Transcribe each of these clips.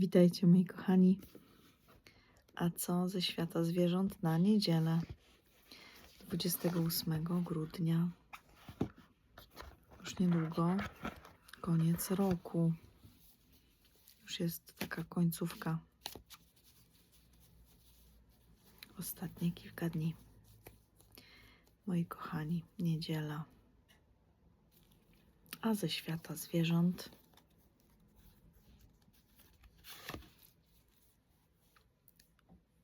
Witajcie moi kochani. A co ze świata zwierząt na niedzielę 28 grudnia? Już niedługo koniec roku. Już jest taka końcówka. Ostatnie kilka dni. Moi kochani, niedziela. A ze świata zwierząt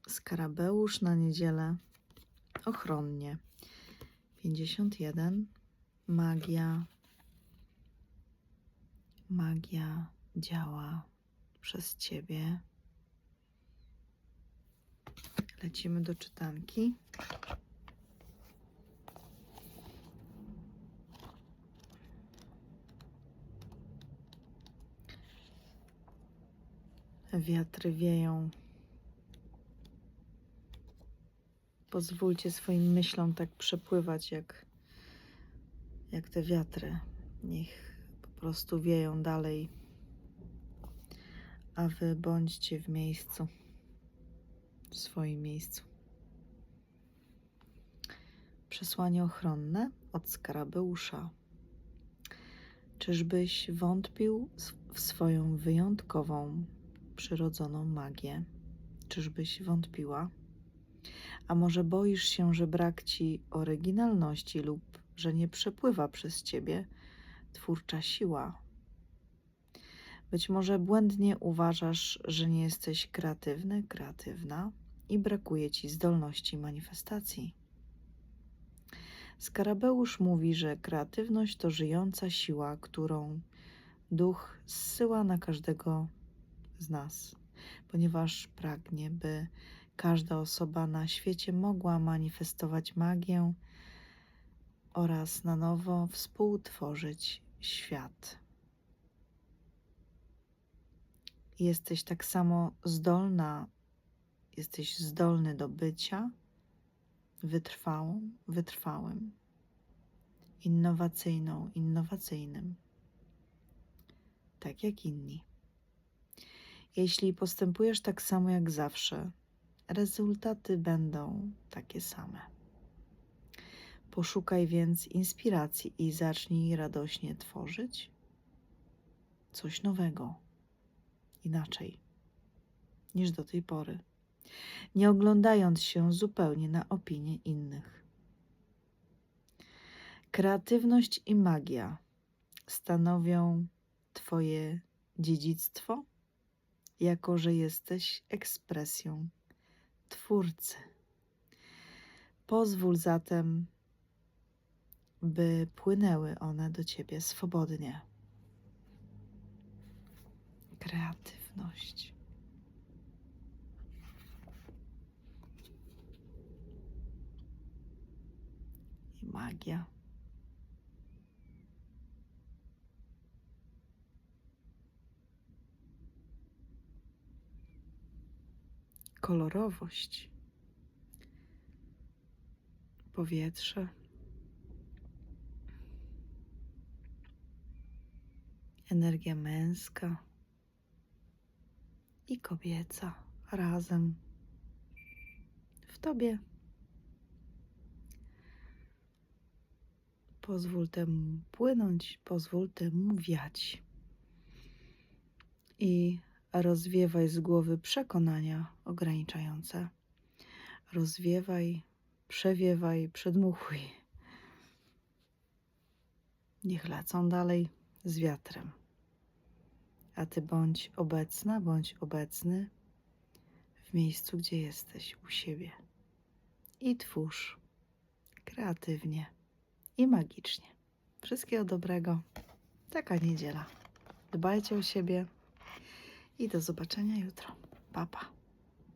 Skarabeusz na niedzielę ochronnie. 51. Magia. Magia działa przez ciebie. Lecimy do czytanki. Wiatry wieją. Pozwólcie swoim myślom tak przepływać, jak, jak te wiatry. Niech po prostu wieją dalej, a wy bądźcie w miejscu, w swoim miejscu. Przesłanie ochronne od skarabeusza. Czyżbyś wątpił w swoją wyjątkową, przyrodzoną magię? Czyżbyś wątpiła? A może boisz się, że brak ci oryginalności lub że nie przepływa przez ciebie twórcza siła? Być może błędnie uważasz, że nie jesteś kreatywny, kreatywna i brakuje ci zdolności manifestacji. Skarabeusz mówi, że kreatywność to żyjąca siła, którą duch zsyła na każdego z nas, ponieważ pragnie, by każda osoba na świecie mogła manifestować magię oraz na nowo współtworzyć świat. Jesteś tak samo zdolna, jesteś zdolny do bycia wytrwałą, wytrwałym, innowacyjną, innowacyjnym, tak jak inni. Jeśli postępujesz tak samo jak zawsze, rezultaty będą takie same. Poszukaj więc inspiracji i zacznij radośnie tworzyć coś nowego, inaczej niż do tej pory, nie oglądając się zupełnie na opinie innych. Kreatywność i magia stanowią Twoje dziedzictwo, jako że jesteś ekspresją Twórcy. Pozwól zatem, by płynęły one do Ciebie swobodnie. Kreatywność. I magia. Kolorowość, powietrze, energia męska i kobieca razem w tobie. Pozwól temu płynąć, pozwól temu wiać. I rozwiewaj z głowy przekonania ograniczające. Rozwiewaj, przewiewaj, przedmuchuj. Niech lecą dalej z wiatrem. A ty bądź obecna, bądź obecny w miejscu, gdzie jesteś, u siebie. I twórz kreatywnie i magicznie. Wszystkiego dobrego. Taka niedziela. Dbajcie o siebie i do zobaczenia jutro. Pa, pa.